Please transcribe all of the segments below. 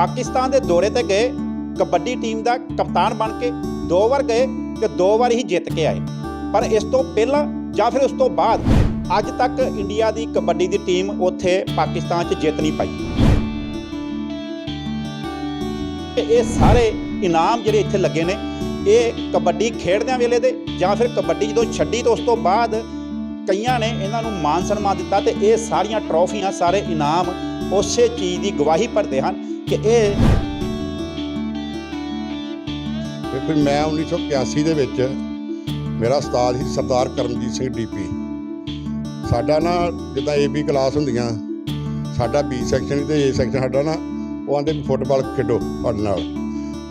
ਪਾਕਿਸਤਾਨ ਦੇ ਦੌਰੇ ਤੇ ਗਏ, ਕਬੱਡੀ ਟੀਮ ਦਾ ਕਪਤਾਨ ਬਣ ਕੇ ਦੋ ਵਾਰ ਗਏ ਤੇ ਦੋ ਵਾਰ ਹੀ ਜਿੱਤ ਕੇ ਆਏ। ਪਰ ਇਸ ਤੋਂ ਪਹਿਲਾਂ ਜਾਂ ਫਿਰ ਉਸ ਤੋਂ ਬਾਅਦ ਅੱਜ ਤੱਕ ਇੰਡੀਆ ਦੀ ਕਬੱਡੀ ਦੀ ਟੀਮ ਉੱਥੇ ਪਾਕਿਸਤਾਨ 'ਚ ਜਿੱਤ ਨਹੀਂ ਪਾਈ। ਇਹ ਸਾਰੇ ਇਨਾਮ ਜਿਹੜੇ ਇੱਥੇ ਲੱਗੇ ਨੇ, ਇਹ ਕਬੱਡੀ ਖੇਡਦਿਆਂ ਵੇਲੇ ਦੇ ਜਾਂ ਫਿਰ ਕਬੱਡੀ ਜਦੋਂ ਛੱਡੀ ਤਾਂ ਉਸ ਤੋਂ ਬਾਅਦ ਕਈਆਂ ਨੇ ਇਹਨਾਂ ਨੂੰ ਮਾਨ ਸਨਮਾਨ ਦਿੱਤਾ ਤੇ ਇਹ ਸਾਰੀਆਂ ਟਰੋਫੀਆਂ, ਸਾਰੇ ਇਨਾਮ ਉਸੇ ਚੀਜ਼ ਦੀ ਗਵਾਹੀ ਭਰਦੇ ਹਨ ਕਿ ਇਹ ਵੇਖੋ ਜੀ, ਮੈਂ 1981 ਦੇ ਵਿੱਚ ਮੇਰਾ ਉਸਤਾਦ ਸੀ ਸਰਦਾਰ ਕਰਮਜੀਤ ਸਿੰਘ ਡੀਪੀ। ਸਾਡਾ ਨਾ ਜਿੱਦਾਂ ਏਬੀ ਕਲਾਸ ਹੁੰਦੀਆਂ ਸਾਡਾ ਬੀ ਸੈਕਸ਼ਨ ਤੇ ਏ ਸੈਕਸ਼ਨ ਸਾਡਾ ਨਾ ਉਹ ਆਂਦੇ ਵੀ ਫੁੱਟਬਾਲ ਖੇਡੋ ਸਾਡੇ ਨਾਲ।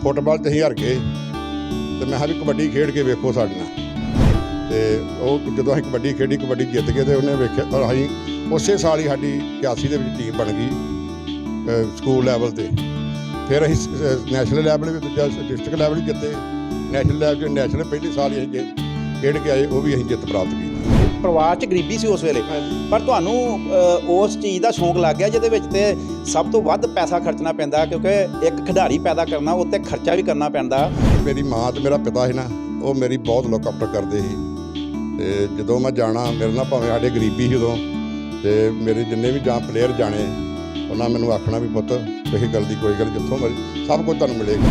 ਫੁੱਟਬਾਲ ਤੇ ਅਸੀਂ ਹਾਰ ਗਏ ਤੇ ਮੈਂ ਕਿਹਾ ਵੀ ਕਬੱਡੀ ਖੇਡ ਕੇ ਵੇਖੋ ਸਾਡੇ ਨਾਲ। ਤੇ ਉਹ ਜਦੋਂ ਅਸੀਂ ਕਬੱਡੀ ਖੇਡੀ ਕਬੱਡੀ ਜਿੱਤ ਗਏ ਤੇ ਉਹਨੇ ਵੇਖਿਆ ਤਾਂ ਅਸੀਂ ਉਸੇ ਸਾਲ ਹੀ ਸਾਡੀ 81 ਦੇ ਵਿੱਚ ਟੀਮ ਬਣ ਗਈ। ਸਕੂਲ ਲੈਵਲ ਤੇ ਫਿਰ ਅਸੀਂ ਨੈਸ਼ਨਲ ਲੈਵਲ ਵੀ ਦੂਜਾ ਡਿਸਟ੍ਰਿਕਟ ਲੈਵਲ ਵੀ ਜਿੱਤੇ। ਨੈਸ਼ਨਲ ਲੈਵਲ 'ਚ ਨੈਸ਼ਨਲ ਪਹਿਲੇ ਸਾਲ ਹੀ ਅਸੀਂ ਜਿੱਤ- ਖੇਡ ਕੇ ਆਏ ਉਹ ਵੀ ਅਸੀਂ ਜਿੱਤ ਪ੍ਰਾਪਤ ਕੀਤੀ। ਪਰਿਵਾਰ 'ਚ ਗਰੀਬੀ ਸੀ ਉਸ ਵੇਲੇ। ਪਰ ਤੁਹਾਨੂੰ ਉਸ ਚੀਜ਼ ਦਾ ਸ਼ੌਂਕ ਲੱਗ ਗਿਆ ਜਿਹਦੇ ਵਿੱਚ ਤੇ ਸਭ ਤੋਂ ਵੱਧ ਪੈਸਾ ਖਰਚਣਾ ਪੈਂਦਾ ਕਿਉਂਕਿ ਇੱਕ ਖਿਡਾਰੀ ਪੈਦਾ ਕਰਨਾ ਉੱਤੇ ਖਰਚਾ ਵੀ ਕਰਨਾ ਪੈਂਦਾ। ਮੇਰੀ ਮਾਂ ਤੇ ਮੇਰਾ ਪਿਤਾ ਸੀ ਨਾ ਉਹ ਮੇਰੀ ਬਹੁਤ ਲੋਕ ਅਪਰ ਕਰਦੇ ਸੀ। ਤੇ ਜਦੋਂ ਮੈਂ ਜਾਣਾ ਮੇਰੇ ਨਾਲ ਭਾਵੇਂ ਸਾਡੇ ਗਰੀਬੀ ਸੀ ਉਦੋਂ ਤੇ ਮੇਰੇ ਜਿੰਨੇ ਵੀ ਜਾਂ ਪਲੇਅਰ ਜਾਣੇ ਉਹਨਾਂ ਮੈਨੂੰ ਆਖਣਾ ਵੀ ਪੁੱਤ ਕਿਸੇ ਗੱਲ ਦੀ ਕੋਈ ਗੱਲ ਜਿੱਥੋਂ ਮਰਜ਼ੀ ਸਭ ਕੁਝ ਤੁਹਾਨੂੰ ਮਿਲੇਗਾ।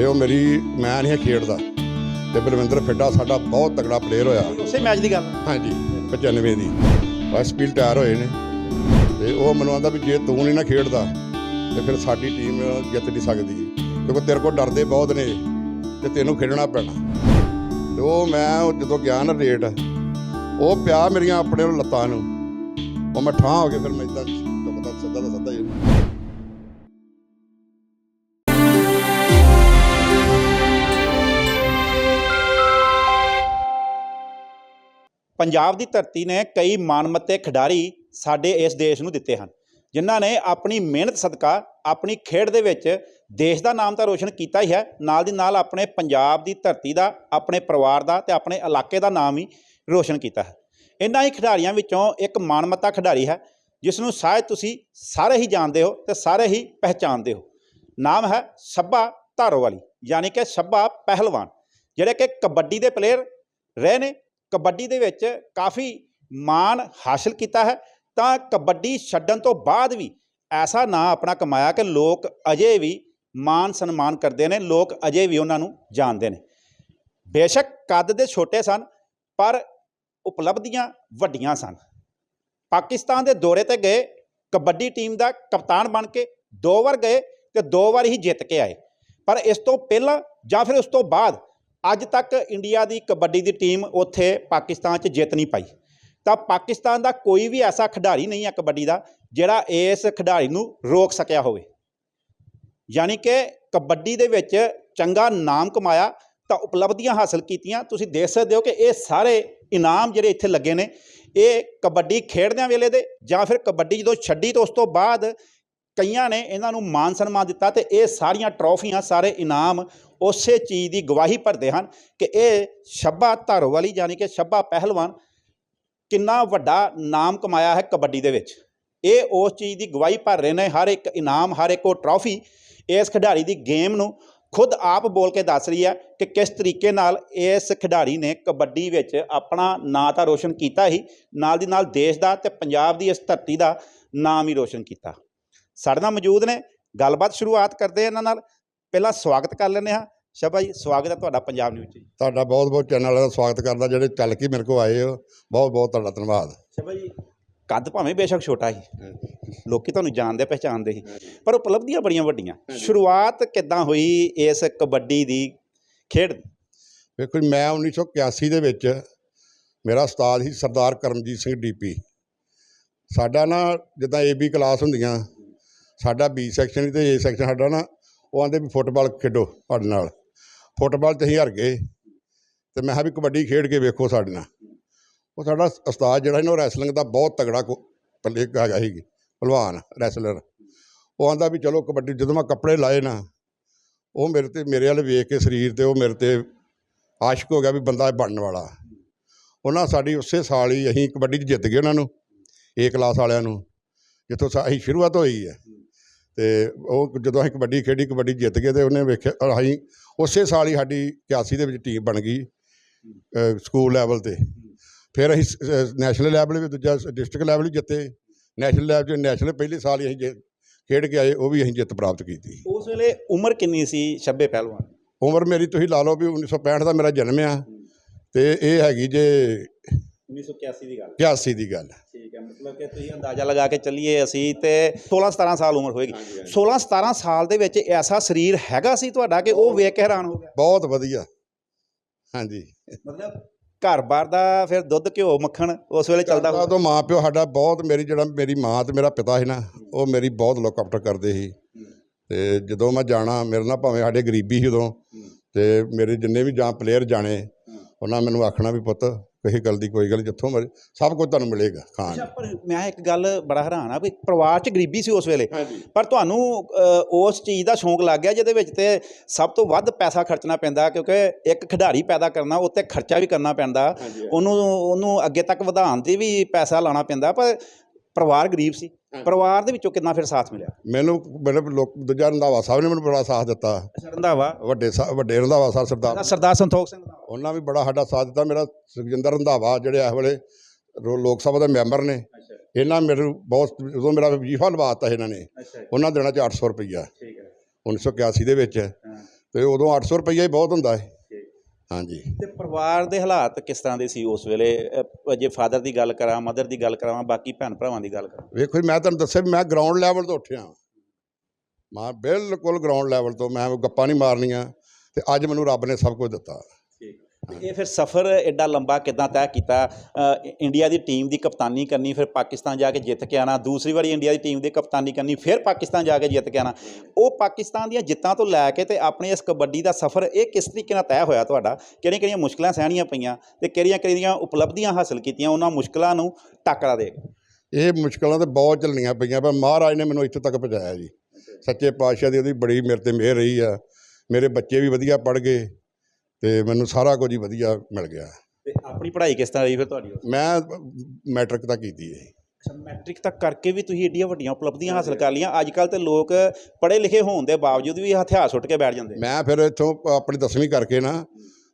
ਇਹ ਉਹ ਮੇਰੀ ਮੈਂ ਨਹੀਂ ਖੇਡਦਾ। ਤੇ ਬਲਵਿੰਦਰ ਫਿੱਡਾ ਸਾਡਾ ਬਹੁਤ ਤਗੜਾ ਪਲੇਅਰ ਹੋਇਆ। ਉਸੇ ਮੈਚ ਦੀ ਗੱਲ ਹਾਂਜੀ 95 ਦੀ। ਬਸ ਪੀਲ ਤਿਆਰ ਹੋਏ ਨੇ। ਤੇ ਉਹ ਮੈਨੂੰ ਆਂਦਾ ਵੀ ਜੇ ਤੂੰ ਨਹੀਂ ਨਾ ਖੇਡਦਾ ਤੇ ਫਿਰ ਸਾਡੀ ਟੀਮ ਜਿੱਤ ਨਹੀਂ ਸਕਦੀ। ਕਿਉਂਕਿ ਤੇਰੇ ਕੋਲ ਡਰਦੇ ਬਹੁਤ ਨੇ ਤੇ ਤੈਨੂੰ ਖੇਡਣਾ ਪੈਣਾ। ਤੇ ਉਹ ਮੈਂ ਉਹ ਜਦੋਂ ਗਿਆ ਨਾ ਰੇਡ ਉਹ ਪਿਆ ਮੇਰੀਆਂ ਆਪਣੇ ਨੂੰ ਲੱਤਾਂ ਨੂੰ। ਉਹ ਮੈਂ ਠਾਂ ਹੋ ਕੇ ਫਿਰ ਮੈਂ ਇਦਾਂ ਚੁੱਕਦਾ ਸਿੱਧਾ ਦਾ ਸਿੱਧਾ ਹੀ ਪੰਜਾਬ ਦੀ ਧਰਤੀ ਨੇ ਕਈ ਮਾਨਮੱਤੇ ਖਿਡਾਰੀ ਸਾਡੇ ਇਸ ਦੇਸ਼ ਨੂੰ ਦਿੱਤੇ ਹਨ, ਜਿਨ੍ਹਾਂ ਨੇ ਆਪਣੀ ਮਿਹਨਤ ਸਦਕਾ ਆਪਣੀ ਖੇਡ ਦੇ ਵਿੱਚ ਦੇਸ਼ ਦਾ ਨਾਮ ਤਾਂ ਰੋਸ਼ਨ ਕੀਤਾ ਹੀ ਹੈ, ਨਾਲ ਦੀ ਨਾਲ ਆਪਣੇ ਪੰਜਾਬ ਦੀ ਧਰਤੀ ਦਾ, ਆਪਣੇ ਪਰਿਵਾਰ ਦਾ ਤੇ ਆਪਣੇ ਇਲਾਕੇ ਦਾ ਨਾਮ ਹੀ ਰੋਸ਼ਨ ਕੀਤਾ ਹੈ। ਇਹਨਾਂ ਹੀ ਖਿਡਾਰੀਆਂ ਵਿੱਚੋਂ ਇੱਕ ਮਾਨਮੱਤਾ ਖਿਡਾਰੀ ਹੈ ਜਿਸ ਨੂੰ ਸ਼ਾਇਦ ਤੁਸੀਂ ਸਾਰੇ ਹੀ ਜਾਣਦੇ ਹੋ ਤੇ ਸਾਰੇ ਹੀ ਪਹਿਚਾਣਦੇ ਹੋ। ਨਾਮ ਹੈ ਸੱਬਾ ਧਾਰੋਵਾਲੀ, ਯਾਨੀ ਕਿ ਸੱਬਾ ਪਹਿਲਵਾਨ, ਜਿਹੜੇ ਕਿ ਕਬੱਡੀ ਦੇ ਪਲੇਅਰ ਰਹੇ ਨੇ। ਕਬੱਡੀ ਦੇ ਵਿੱਚ ਕਾਫੀ ਮਾਣ ਹਾਸਲ ਕੀਤਾ ਹੈ। ਤਾਂ ਕਬੱਡੀ ਛੱਡਣ ਤੋਂ ਬਾਅਦ ਵੀ ਐਸਾ ਨਾਂ ਆਪਣਾ ਕਮਾਇਆ ਕਿ ਲੋਕ ਅਜੇ ਵੀ ਮਾਣ ਸਨਮਾਨ ਕਰਦੇ ਨੇ, ਲੋਕ ਅਜੇ ਵੀ ਉਹਨਾਂ ਨੂੰ ਜਾਣਦੇ ਨੇ। ਬੇਸ਼ੱਕ ਕੱਦ ਦੇ ਛੋਟੇ ਸਨ, ਪਰ ਉਪਲਬਧੀਆਂ ਵੱਡੀਆਂ ਸਨ। ਪਾਕਿਸਤਾਨ ਦੇ ਦੌਰੇ ਤੇ ਗਏ ਕਬੱਡੀ ਟੀਮ ਦਾ ਕਪਤਾਨ ਬਣ ਕੇ ਦੋ ਵਾਰ ਗਏ ਤੇ ਦੋ ਵਾਰ ਹੀ ਜਿੱਤ ਕੇ ਆਏ। ਪਰ ਇਸ ਤੋਂ ਪਹਿਲਾਂ ਜਾਂ ਫਿਰ ਉਸ ਤੋਂ ਬਾਅਦ ਅੱਜ ਤੱਕ ਇੰਡੀਆ ਦੀ ਕਬੱਡੀ ਦੀ ਟੀਮ ਉੱਥੇ ਪਾਕਿਸਤਾਨ 'ਚ ਜਿੱਤ ਨਹੀਂ ਪਾਈ। ਤਾਂ ਪਾਕਿਸਤਾਨ ਦਾ ਕੋਈ ਵੀ ਐਸਾ ਖਿਡਾਰੀ ਨਹੀਂ ਹੈ ਕਬੱਡੀ ਦਾ ਜਿਹੜਾ ਇਸ ਖਿਡਾਰੀ ਨੂੰ ਰੋਕ ਸਕਿਆ ਹੋਵੇ। ਯਾਨੀ ਕਿ ਕਬੱਡੀ ਦੇ ਵਿੱਚ ਚੰਗਾ ਨਾਮ ਕਮਾਇਆ ਤਾਂ ਉਪਲਬਧੀਆਂ ਹਾਸਲ ਕੀਤੀਆਂ। ਤੁਸੀਂ ਦੇਖ ਸਕਦੇ ਹੋ ਕਿ ਇਹ ਸਾਰੇ ਇਨਾਮ ਜਿਹੜੇ ਇੱਥੇ ਲੱਗੇ ਨੇ, ਇਹ ਕਬੱਡੀ ਖੇਡਦਿਆਂ ਵੇਲੇ ਦੇ ਜਾਂ ਫਿਰ ਕਬੱਡੀ ਜਦੋਂ ਛੱਡੀ ਤਾਂ ਉਸ ਤੋਂ ਬਾਅਦ ਕਈਆਂ ਨੇ ਇਹਨਾਂ ਨੂੰ ਮਾਨ ਸਨਮਾਨ ਦਿੱਤਾ ਤੇ ਇਹ ਸਾਰੀਆਂ ਟਰੋਫੀਆਂ, ਸਾਰੇ ਇਨਾਮ ਉਸੇ ਚੀਜ਼ ਦੀ ਗਵਾਹੀ ਭਰਦੇ ਹਨ ਕਿ ਇਹ ਸ਼ੱਬਾ ਧਾਰੋਵਾਲੀ ਯਾਨੀ ਕਿ ਸ਼ੱਬਾ ਪਹਿਲਵਾਨ ਕਿੰਨਾ ਵੱਡਾ ਨਾਮ ਕਮਾਇਆ ਹੈ ਕਬੱਡੀ ਦੇ ਵਿੱਚ। ਇਹ ਉਸ ਚੀਜ਼ ਦੀ ਗਵਾਹੀ ਭਰ ਰਹੇ ਨੇ, ਹਰ ਇੱਕ ਇਨਾਮ, ਹਰ ਇੱਕ ਉਹ ਟਰੋਫੀ ਇਸ ਖਿਡਾਰੀ ਦੀ ਗੇਮ ਨੂੰ ਖੁਦ ਆਪ ਬੋਲ ਕੇ ਦੱਸ ਰਹੀ ਹੈ ਕਿ ਕਿਸ ਤਰੀਕੇ ਨਾਲ ਇਸ ਖਿਡਾਰੀ ਨੇ ਕਬੱਡੀ ਵਿੱਚ ਆਪਣਾ ਨਾਂ ਤਾਂ ਰੋਸ਼ਨ ਕੀਤਾ ਹੀ ਨਾਲ ਦੀ ਨਾਲ ਦੇਸ਼ ਦਾ ਤੇ ਪੰਜਾਬ ਦੀ ਇਸ ਧਰਤੀ ਦਾ ਨਾਮ ਹੀ ਰੋਸ਼ਨ ਕੀਤਾ। ਸਾਡੇ ਨਾਲ ਮੌਜੂਦ ਨੇ ਗੱਲਬਾਤ ਸ਼ੁਰੂਆਤ ਕਰਦੇ ਇਹਨਾਂ ਨਾਲ। ਪਹਿਲਾਂ ਸਵਾਗਤ ਕਰ ਲੈਂਦੇ ਹਾਂ। ਸ਼ਬਾ ਜੀ ਸਵਾਗਤ ਹੈ ਤੁਹਾਡਾ ਪੰਜਾਬ ਨਿਊਜ਼ 'ਚ ਜੀ। ਤੁਹਾਡਾ ਬਹੁਤ ਬਹੁਤ ਚੈਨਲ ਦਾ ਸਵਾਗਤ ਕਰਦਾ ਜਿਹੜੇ ਚੱਲ ਕੇ ਮੇਰੇ ਕੋਲ ਆਏ ਹੋ ਬਹੁਤ ਬਹੁਤ ਤੁਹਾਡਾ ਧੰਨਵਾਦ। ਸ਼ਬਾ ਜੀ ਕੱਦ ਭਾਵੇਂ ਬੇਸ਼ੱਕ ਛੋਟਾ ਸੀ। ਲੋਕੀ ਤੁਹਾਨੂੰ ਜਾਣਦੇ ਪਹਿਚਾਣਦੇ ਸੀ। ਪਰ ਉਪਲਬਧੀਆਂ ਬੜੀਆਂ ਵੱਡੀਆਂ। ਸ਼ੁਰੂਆਤ ਕਿੱਦਾਂ ਹੋਈ ਇਸ ਕਬੱਡੀ ਦੀ ਖੇਡ ਦੀ? ਵੇਖੋ ਜੀ, ਮੈਂ 1981 ਦੇ ਵਿੱਚ ਮੇਰਾ ਉਸਤਾਦ ਸੀ ਸਰਦਾਰ ਕਰਮਜੀਤ ਸਿੰਘ ਡੀਪੀ ਸਾਡਾ ਨਾ ਜਿੱਦਾਂ ਏਬੀ ਕਲਾਸ ਹੁੰਦੀਆਂ ਸਾਡਾ ਬੀ ਸੈਕਸ਼ਨ ਤੇ ਏ ਸੈਕਸ਼ਨ ਸਾਡਾ ਨਾ ਉਹ ਆਂਦੇ ਵੀ ਫੁੱਟਬਾਲ ਖੇਡੋ ਸਾਡੇ ਨਾਲ। ਫੁੱਟਬਾਲ ਤੇ ਅਸੀਂ ਹਾਰ ਗਏ। ਤੇ ਮੈਂ ਕਿਹਾ ਵੀ ਕਬੱਡੀ ਖੇਡ ਕੇ ਵੇਖੋ ਸਾਡੇ ਨਾਲ। ਉਹ ਸਾਡਾ ਉਸਤਾਦ ਜਿਹੜਾ ਸੀ ਨਾ ਉਹ ਰੈਸਲਿੰਗ ਦਾ ਬਹੁਤ ਤਗੜਾ ਕੋ- ਪੱਲੇ, ਹੈਗਾ ਸੀ ਪਹਿਲਵਾਨ ਰੈਸਲਰ ਉਹ ਆਂਦਾ ਵੀ ਚਲੋ ਕਬੱਡੀ, ਜਦੋਂ ਮੈਂ ਕੱਪੜੇ ਲਾਏ ਨਾ, ਉਹ ਮੇਰੇ ਤੇ, ਮੇਰੇ ਵੱਲ ਵੇਖ ਕੇ ਸਰੀਰ ਤੇ ਉਹ ਮੇਰੇ ਤੇ ਆਸ਼ਕ ਹੋ ਗਿਆ ਵੀ ਬੰਦਾ ਬਣਨ ਵਾਲਾ। ਉਹਨਾਂ ਸਾਡੀ ਉਸੇ ਸਾਲ ਹੀ ਅਸੀਂ ਕਬੱਡੀ 'ਚ ਜਿੱਤ ਗਏ ਉਹਨਾਂ ਨੂੰ ਏ ਕਲਾਸ ਵਾਲਿਆਂ ਨੂੰ, ਜਿੱਥੋਂ ਸਾ- ਅਸੀਂ ਸ਼ੁਰੂਆਤ ਹੋਈ ਹੈ। ਤੇ ਉਹ ਜਦੋਂ ਅਸੀਂ ਕਬੱਡੀ ਖੇਡੀ, ਕਬੱਡੀ ਜਿੱਤ ਗਏ ਤੇ ਉਹਨੇ ਵੇਖਿਆ ਅਸੀਂ ਉਸੇ ਸਾਲ ਹੀ ਸਾਡੀ 81 ਦੇ ਵਿੱਚ ਟੀਮ ਬਣ ਗਈ ਸਕੂਲ ਲੈਵਲ ਤੇ। ਫਿਰ ਅਸੀਂ ਨੈਸ਼ਨਲ ਲੈਵਲ ਵੀ ਦੂਜਾ ਡਿਸਟ੍ਰਿਕਟ ਲੈਵਲ ਵੀ ਜਿੱਤੇ। ਨੈਸ਼ਨਲ ਲੈਵਲ 'ਚ ਨੈਸ਼ਨਲ ਪਹਿਲੇ ਸਾਲ ਹੀ ਅਸੀਂ ਖੇਡ ਕੇ ਆਏ ਉਹ ਵੀ ਅਸੀਂ ਜਿੱਤ ਪ੍ਰਾਪਤ ਕੀਤੀ। ਉਸ ਵੇਲੇ ਉਮਰ ਕਿੰਨੀ ਸੀ ਛੱਬੇ ਪਹਿਲਵਾਨ? ਉਮਰ ਮੇਰੀ ਤੁਸੀਂ ਲਾ ਲਓ ਵੀ 1965 ਦਾ ਮੇਰਾ ਜਨਮ ਆ। ਤੇ ਇਹ ਹੈਗੀ ਜੇ 1981 ਦੀ ਗੱਲ। 81 ਦੀ ਗੱਲ। ਠੀਕ ਹੈ ਮਤਲਬ ਕਿ ਤੁਸੀਂ ਅੰਦਾਜ਼ਾ ਲਗਾ ਕੇ ਚੱਲੀਏ ਅਸੀਂ ਤੇ 16 17 ਸਾਲ ਉਮਰ ਹੋਏਗੀ। 16 17 ਸਾਲ ਦੇ ਵਿੱਚ ਐਸਾ ਸਰੀਰ ਹੈਗਾ ਸੀ ਤੁਹਾਡਾ ਕਿ ਉਹ ਵੇਖ ਕੇ ਹੈਰਾਨ ਹੋ ਗਿਆ? ਬਹੁਤ ਵਧੀਆ। ਹਾਂਜੀ। ਮਤਲਬ ਘਰ-ਬਾਰ ਦਾ ਫਿਰ ਦੁੱਧ ਘਿਓ ਮੱਖਣ ਉਸ ਵੇਲੇ ਚੱਲਦਾ ਚੱਲਦਾ ਤੋਂ ਮਾਂ ਪਿਓ ਸਾਡਾ ਬਹੁਤ ਮੇਰੀ ਜਿਹੜਾ ਮੇਰੀ ਮਾਂ ਤੇ ਮੇਰਾ ਪਿਤਾ ਸੀ ਨਾ ਉਹ ਮੇਰੀ ਬਹੁਤ ਲੁੱਕ ਆਫਟਰ ਕਰਦੇ ਸੀ। ਤੇ ਜਦੋਂ ਮੈਂ ਜਾਣਾ ਮੇਰੇ ਨਾਲ ਭਾਵੇਂ ਸਾਡੇ ਗਰੀਬੀ ਸੀ ਉਦੋਂ ਤੇ ਮੇਰੇ ਜਿੰਨੇ ਵੀ ਜਾਂ ਪਲੇਅਰ ਜਾਣੇ ਉਹਨਾਂ ਮੈਨੂੰ ਆਖਣਾ ਵੀ ਪੁੱਤ ਕਿਸੇ ਗੱਲ ਦੀ ਕੋਈ ਗੱਲ ਜਿੱਥੋਂ ਮਰਜ਼ੀ ਸਭ ਕੁਝ ਤੁਹਾਨੂੰ ਮਿਲੇਗਾ ਖਾਣ ਅੱਛਾ। ਪਰ ਮੈਂ ਇੱਕ ਗੱਲ ਬੜਾ ਹੈਰਾਨ ਆ ਵੀ ਪਰਿਵਾਰ 'ਚ ਗਰੀਬੀ ਸੀ ਉਸ ਵੇਲੇ ਪਰ ਤੁਹਾਨੂੰ ਉਸ ਚੀਜ਼ ਦਾ ਸ਼ੌਂਕ ਲੱਗ ਗਿਆ ਜਿਹਦੇ ਵਿੱਚ ਤੇ ਸਭ ਤੋਂ ਵੱਧ ਪੈਸਾ ਖਰਚਣਾ ਪੈਂਦਾ ਕਿਉਂਕਿ ਇੱਕ ਖਿਡਾਰੀ ਪੈਦਾ ਕਰਨਾ ਉੱਤੇ ਖਰਚਾ ਵੀ ਕਰਨਾ ਪੈਂਦਾ ਉਹਨੂੰ ਉਹਨੂੰ ਅੱਗੇ ਤੱਕ ਵਧਾਉਣ ਤੇ ਵੀ ਪੈਸਾ ਲਾਣਾ ਪੈਂਦਾ ਪਰ ਪਰਿਵਾਰ ਗਰੀਬ ਸੀ। ਪਰਿਵਾਰ ਦੇ ਵਿੱਚੋਂ ਕਿੰਨਾ ਫਿਰ ਸਾਥ ਮਿਲਿਆ? ਮੈਨੂੰ ਮੇਰੇ ਲੋਕ ਦੂਜਾ ਰੰਧਾਵਾ ਸਾਹਿਬ ਨੇ ਮੈਨੂੰ ਬੜਾ ਸਾਥ ਦਿੱਤਾ। ਰੰਧਾਵਾ? ਵੱਡੇ ਸਾਹਿਬ ਵੱਡੇ ਰੰਧਾਵਾ ਸਾਹਿਬ ਸਰਦਾਰ। ਸਰਦਾਰ ਸੰਤੋਖ ਸਿੰਘ ਰੰਧਾਵਾ। ਉਹਨਾਂ ਵੀ ਬੜਾ ਸਾਡਾ ਸਾਥ ਦਿੱਤਾ। ਮੇਰਾ ਸੁਖਜਿੰਦਰ ਰੰਧਾਵਾ ਜਿਹੜੇ ਇਸ ਵੇਲੇ ਰੋ- ਲੋਕ ਸਭਾ ਦੇ ਮੈਂਬਰ ਨੇ। ਇਹਨਾਂ ਮੈਨੂੰ ਬਹੁਤ ਉਦੋਂ ਮੇਰਾ ਵਜੀਫਾ ਲਵਾਤਾ ਇਹਨਾਂ ਨੇ ਉਹਨਾਂ ਦੇਣਾ ਚ 800 ਰੁਪਈਆ। ਠੀਕ ਹੈ। 1981 ਦੇ ਵਿੱਚ। ਤੇ ਉਦੋਂ 800 ਰੁਪਈਆ ਹੀ ਬਹੁਤ ਹੁੰਦਾ ਹੈ। ਹਾਂਜੀ। ਤੇ ਪਰਿਵਾਰ ਦੇ ਹਾਲਾਤ ਕਿਸ ਤਰ੍ਹਾਂ ਦੇ ਸੀ ਉਸ ਵੇਲੇ? ਜੇ ਫਾਦਰ ਦੀ ਗੱਲ ਕਰਾਂ ਮਦਰ ਦੀ ਗੱਲ ਕਰਾਂ ਬਾਕੀ ਭੈਣ ਭਰਾਵਾਂ ਦੀ ਗੱਲ ਕਰਾਂ? ਵੇਖੋ ਜੀ, ਮੈਂ ਤੁਹਾਨੂੰ ਦੱਸਿਆ ਵੀ ਮੈਂ ਗਰਾਊਂਡ ਲੈਵਲ ਤੋਂ ਉੱਠਿਆ ਮੈਂ ਬਿਲਕੁਲ ਗਰਾਊਂਡ ਲੈਵਲ ਤੋਂ ਮੈਂ ਗੱਪਾਂ ਨਹੀਂ ਮਾਰਨੀਆਂ ਤੇ ਅੱਜ ਮੈਨੂੰ ਰੱਬ ਨੇ ਸਭ ਕੁਝ ਦਿੱਤਾ। ਇਹ ਫਿਰ ਸਫ਼ਰ ਐਡਾ ਲੰਬਾ ਕਿਦਾਂ ਤੈਅ ਕੀਤਾ? ਇੰਡੀਆ ਦੀ ਟੀਮ ਦੀ ਕਪਤਾਨੀ ਕਰਨੀ, ਫਿਰ ਪਾਕਿਸਤਾਨ ਜਾ ਕੇ ਜਿੱਤ ਕੇ ਆਣਾ ਦੂਸਰੀ ਵਾਰੀ ਇੰਡੀਆ ਦੀ ਟੀਮ ਦੀ ਕਪਤਾਨੀ ਕਰਨੀ, ਫਿਰ ਪਾਕਿਸਤਾਨ ਜਾ ਕੇ ਜਿੱਤ ਕੇ ਆਣਾ ਉਹ ਪਾਕਿਸਤਾਨ ਦੀਆਂ ਜਿੱਤਾਂ ਤੋਂ ਲੈ ਕੇ ਤੇ ਆਪਣੇ ਇਸ ਕਬੱਡੀ ਦਾ ਸਫ਼ਰ, ਇਹ ਕਿਸ ਤਰੀਕੇ ਨਾਲ ਤੈਅ ਹੋਇਆ ਤੁਹਾਡਾ? ਕਿਹੜੀਆਂ ਕਿਹੜੀਆਂ ਮੁਸ਼ਕਲਾਂ ਸਹਿਣੀਆਂ ਪਈਆਂ ਤੇ ਕਿਹੜੀਆਂ ਕਿਹੜੀਆਂ ਉਪਲਬਧੀਆਂ ਹਾਸਲ ਕੀਤੀਆਂ ਉਹਨਾਂ ਮੁਸ਼ਕਲਾਂ ਨੂੰ ਟੱਕਰਾ ਦੇ ਇਹ ਮੁਸ਼ਕਲਾਂ ਤਾਂ ਬਹੁਤ ਚੱਲਣੀਆਂ ਪਈਆਂ ਪਰ ਮਹਾਰਾਜ ਨੇ ਮੈਨੂੰ ਇੱਥੇ ਤੱਕ ਪਹੁੰਚਾਇਆ ਜੀ। ਸੱਚੇ ਪਾਤਸ਼ਾਹ ਦੀ ਉਹਦੀ ਬੜੀ ਮੇਰੇ ਤੇ ਮਿਹਰ ਰਹੀ ਆ। ਮੇਰੇ ਬੱਚੇ ਵੀ ਵਧੀਆ ਪੜ੍ਹ ਗਏ। ਤੇ ਮੈਨੂੰ ਸਾਰਾ ਕੁਝ ਹੀ ਵਧੀਆ ਮਿਲ ਗਿਆ। ਤੇ ਆਪਣੀ ਪੜ੍ਹਾਈ ਕਿਸ ਤਰ੍ਹਾਂ ਰਹੀ ਫਿਰ ਤੁਹਾਡੀ? ਮੈਂ ਮੈਟ੍ਰਿਕ ਤੱਕ ਕੀਤੀ ਹੈ। ਅੱਛਾ ਮੈਟ੍ਰਿਕ ਤੱਕ ਕਰਕੇ ਵੀ ਤੁਸੀਂ ਏਡੀਆਂ ਵੱਡੀਆਂ ਉਪਲਬਧੀਆਂ ਹਾਸਲ ਕਰ ਲਈਆਂ। ਅੱਜ ਕੱਲ ਤੇ ਲੋਕ ਪੜ੍ਹੇ ਲਿਖੇ ਹੋਣ ਦੇ ਬਾਵਜੂਦ ਵੀ ਹਥਿਆਰ ਸੁੱਟ ਕੇ ਬੈਠ ਜਾਂਦੇ। ਮੈਂ ਫਿਰ ਇੱਥੋਂ ਆਪਣੀ ਦਸਵੀਂ ਕਰਕੇ ਨਾ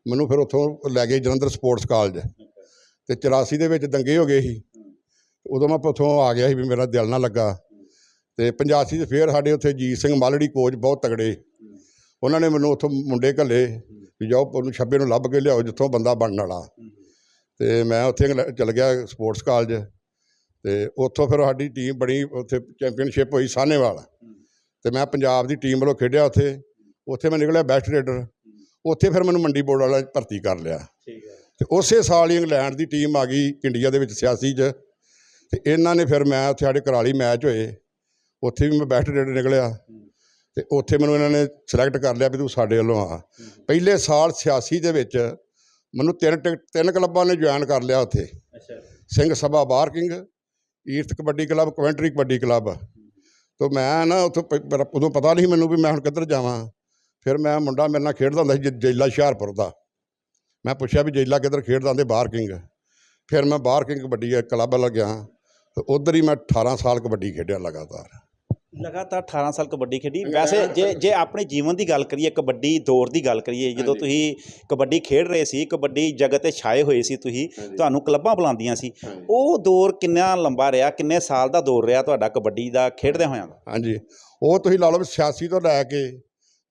ਮੈਨੂੰ ਫਿਰ ਉੱਥੋਂ ਲੈ ਗਏ ਜਲੰਧਰ ਸਪੋਰਟਸ ਕਾਲਜ। ਤੇ 84 ਦੇ ਵਿੱਚ ਦੰਗੇ ਹੋ ਗਏ ਸੀ। ਉਦੋਂ ਮੈਂ ਉੱਥੋਂ ਆ ਗਿਆ ਸੀ ਵੀ ਮੇਰਾ ਦਿਲ ਨਾ ਲੱਗਾ। ਤੇ 85 ਚ ਫਿਰ ਸਾਡੇ ਉੱਥੇ ਜੀਤ ਸਿੰਘ ਮਾਲੜੀ ਕੋਚ ਬਹੁਤ ਤਗੜੇ ਉਹਨਾਂ ਨੇ ਮੈਨੂੰ ਉੱਥੋਂ ਮੁੰਡੇ ਘੱਲੇ ਵੀ ਜਾਓ ਉਹਨੂੰ ਛੱਬੇ ਨੂੰ ਲੱਭ ਕੇ ਲਿਆਓ ਜਿੱਥੋਂ ਬੰਦਾ ਬਣਨ ਵਾਲਾ। ਤੇ ਮੈਂ ਉੱਥੇ ਚਲ ਗਿਆ ਸਪੋਰਟਸ ਕਾਲਜ। ਤੇ ਉੱਥੋਂ ਫਿਰ ਸਾਡੀ ਟੀਮ ਬਣੀ ਉੱਥੇ ਚੈਂਪੀਅਨਸ਼ਿਪ ਹੋਈ ਸਾਹਨੇਵਾਲ। ਤੇ ਮੈਂ ਪੰਜਾਬ ਦੀ ਟੀਮ ਵੱਲੋਂ ਖੇਡਿਆ ਉੱਥੇ। ਉੱਥੇ ਮੈਂ ਨਿਕਲਿਆ ਬੈਸਟ ਰੇਡਰ ਉੱਥੇ ਫਿਰ ਮੈਨੂੰ ਮੰਡੀ ਬੋਰਡ ਵਾਲਾ ਭਰਤੀ ਕਰ ਲਿਆ। ਤੇ ਉਸੇ ਸਾਲ ਹੀ ਇੰਗਲੈਂਡ ਦੀ ਟੀਮ ਆ ਗਈ ਇੰਡੀਆ ਦੇ ਵਿੱਚ ਸਿਆਸੀ 'ਚ। ਤੇ ਇਹਨਾਂ ਨੇ ਫਿਰ ਮੈਂ ਉੱਥੇ ਸਾਡੇ ਕਰਾਲੀ ਮੈਚ ਹੋਏ। ਉੱਥੇ ਵੀ ਮੈਂ ਬੈਸਟ ਰੇਡਰ ਨਿਕਲਿਆ। ਤੇ ਉੱਥੇ ਮੈਨੂੰ ਇਹਨਾਂ ਨੇ ਸਿਲੈਕਟ ਕਰ ਲਿਆ ਵੀ ਤੂੰ ਸਾਡੇ ਵੱਲੋਂ ਆ। ਪਹਿਲੇ ਸਾਲ 86 ਦੇ ਵਿੱਚ ਮੈਨੂੰ ਤਿੰਨ ਤਿੰਨ ਕਲੱਬਾਂ ਨੇ ਜੁਆਇਨ ਕਰ ਲਿਆ ਉੱਥੇ। ਅੱਛਾ। Singh Sabha Barking Erith kabaddi club Coventry kabaddi club. ਤੋਂ ਮੈਂ ਨਾ ਉੱਥੋਂ ਉਦੋਂ ਪਤਾ ਨਹੀਂ ਮੈਨੂੰ ਵੀ ਮੈਂ ਹੁਣ ਕਿੱਧਰ ਜਾਵਾਂ। ਫਿਰ ਮੈਂ ਮੁੰਡਾ ਮੇਰੇ ਨਾਲ ਖੇਡਦਾ ਹੁੰਦਾ ਸੀ ਜੈਲਾ ਹੁਸ਼ਿਆਰਪੁਰ ਦਾ। ਮੈਂ ਪੁੱਛਿਆ ਵੀ ਜੈਲਾ ਕਿੱਧਰ ਖੇਡਦਾ ਹੁੰਦੇ ਬਾਰਕਿੰਗ ਫਿਰ ਮੈਂ ਬਾਰਕਿੰਗ ਕਬੱਡੀ ਕਲੱਬ ਲੱਗਿਆ ਤੇ ਉਧਰ ਹੀ ਮੈਂ 18 ਸਾਲ ਕਬੱਡੀ ਖੇਡਿਆ ਲਗਾਤਾਰ। ਲਗਾਤਾਰ 18 ਸਾਲ ਕਬੱਡੀ ਖੇਡੀ। ਵੈਸੇ ਜੇ ਜੇ ਆਪਣੇ ਜੀਵਨ ਦੀ ਗੱਲ ਕਰੀਏ ਕਬੱਡੀ ਦੌਰ ਦੀ ਗੱਲ ਕਰੀਏ ਜਦੋਂ। ਤੁਸੀਂ ਕਬੱਡੀ ਖੇਡ ਰਹੇ ਸੀ ਕਬੱਡੀ ਜਗਤ ਤੇ ਛਾਏ ਹੋਏ ਸੀ ਤੁਸੀਂ ਤੁਹਾਨੂੰ ਕਲੱਬਾਂ ਬੁਲਾਉਂਦੀਆਂ ਸੀ। ਉਹ ਦੌਰ ਕਿੰਨਾ ਲੰਬਾ ਰਿਹਾ ਕਿੰਨੇ ਸਾਲ ਦਾ ਦੌਰ ਰਿਹਾ ਤੁਹਾਡਾ ਕਬੱਡੀ ਦਾ ਖੇਡਦੇ ਹੋਇਆਂ ਦਾ? ਹਾਂਜੀ। ਉਹ ਤੁਸੀਂ ਲਾ ਲਓ ਵੀ 86 ਤੋਂ ਲੈ ਕੇ